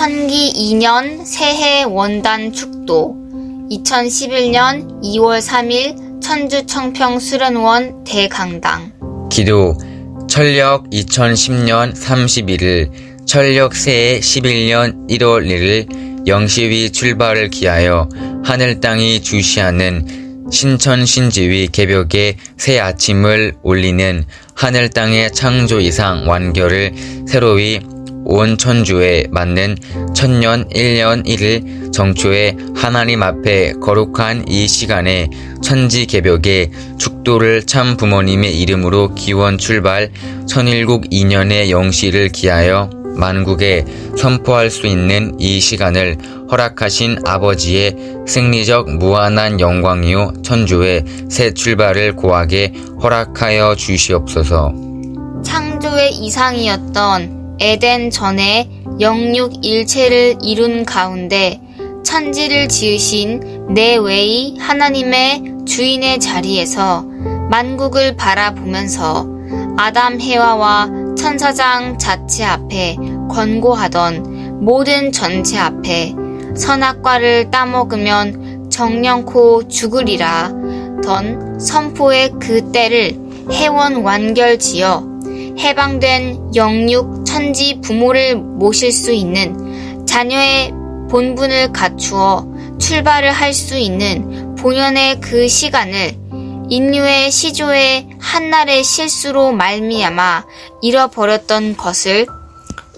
천기 2년 새해 원단 축도. 2011년 2월 3일 천주 청평 수련원 대강당. 기도. 철력 2010년 31일 철력 새해 11년 1월 1일 영시위 출발을 기하여 하늘 땅이 주시하는 신천 신지위 개벽에 새 아침을 올리는 하늘 땅의 창조 이상 완결을 새로이 온 천주에 맞는 천년 1년 1일 정초에 하나님 앞에 거룩한 이 시간에 천지 개벽에 축도를 참 부모님의 이름으로 기원 출발 천일국 2년의 영시를 기하여 만국에 선포할 수 있는 이 시간을 허락하신 아버지의 승리적 무한한 영광이요 천주의 새 출발을 고하게 허락하여 주시옵소서. 창조의 이상이었던 에덴 전에 영육 일체를 이룬 가운데 천지를 지으신 내외의 하나님의 주인의 자리에서 만국을 바라보면서 아담 해와와 천사장 자체 앞에 권고하던 모든 전체 앞에 선악과를 따먹으면 정령코 죽으리라. 던 선포의 그 때를 해원 완결지어 해방된 영육 천지 부모를 모실 수 있는 자녀의 본분을 갖추어 출발을 할 수 있는 본연의 그 시간을 인류의 시조의 한날의 실수로 말미암아 잃어버렸던 것을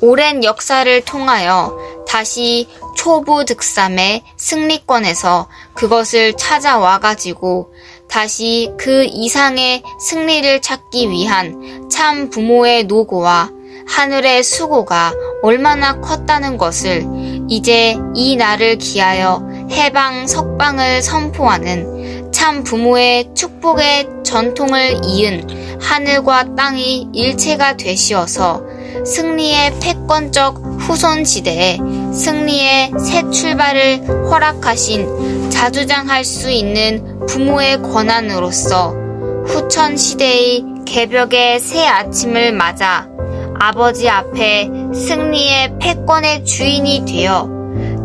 오랜 역사를 통하여 다시 초부 득삼의 승리권에서 그것을 찾아와 가지고 다시 그 이상의 승리를 찾기 위한 참 부모의 노고와 하늘의 수고가 얼마나 컸다는 것을 이제 이 날을 기하여 해방 석방을 선포하는 참 부모의 축복의 전통을 이은 하늘과 땅이 일체가 되시어서 승리의 패권적 후손 시대에 승리의 새 출발을 허락하신 자주장할 수 있는 부모의 권한으로서 후천 시대의 개벽의 새 아침을 맞아 아버지 앞에 승리의 패권의 주인이 되어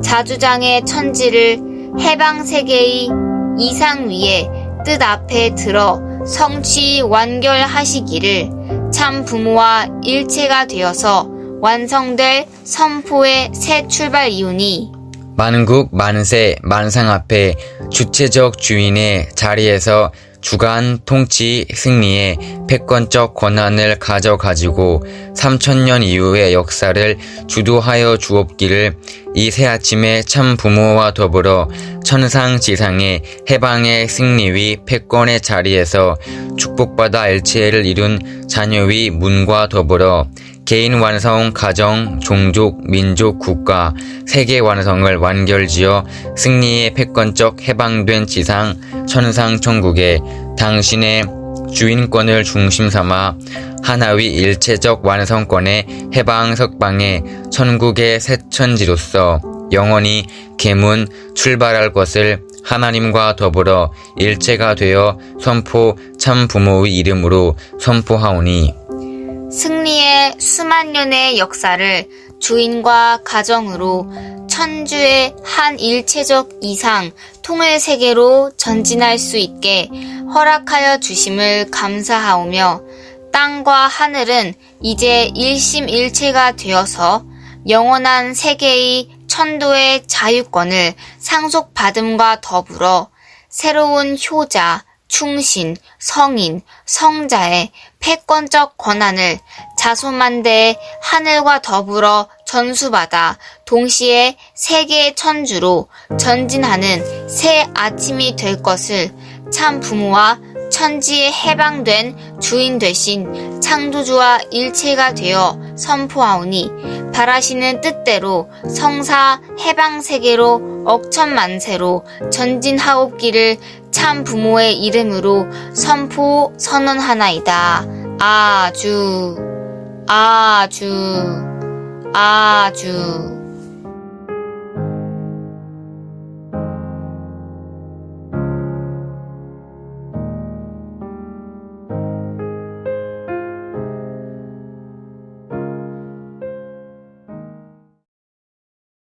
자주장의 천지를 해방 세계의 이상 위에 뜻 앞에 들어 성취 완결하시기를 참 부모와 일체가 되어서 완성될 선포의 새 출발 이유니 만국 만세 만상 앞에 주체적 주인의 자리에서 주간 통치 승리의 패권적 권한을 가져가지고 3천년 이후의 역사를 주도하여 주옵기를 이 새 아침에 참 부모와 더불어 천상 지상의 해방의 승리위 패권의 자리에서 축복받아 일체를 이룬 자녀의 문과 더불어 개인 완성, 가정, 종족, 민족, 국가, 세계 완성을 완결지어 승리의 패권적 해방된 지상, 천상 천국에 당신의 주인권을 중심 삼아 하나의 일체적 완성권의 해방 석방의 천국의 새천지로서 영원히 계문 출발할 것을 하나님과 더불어 일체가 되어 선포 참 부모의 이름으로 선포하오니 승리의 수만 년의 역사를 주인과 가정으로 천주의 한 일체적 이상 통일 세계로 전진할 수 있게 허락하여 주심을 감사하오며 땅과 하늘은 이제 일심일체가 되어서 영원한 세계의 천도의 자유권을 상속받음과 더불어 새로운 효자, 충신, 성인, 성자의 패권적 권한을 자손만대의 하늘과 더불어 전수받아 동시에 세계의 천주로 전진하는 새 아침이 될 것을 참 부모와 천지에 해방된 주인 되신 창조주와 일체가 되어 선포하오니 바라시는 뜻대로 성사 해방 세계로 억천만세로 전진하옵기를 참 부모의 이름으로 선포 선언하나이다. 아주. 아주. 아주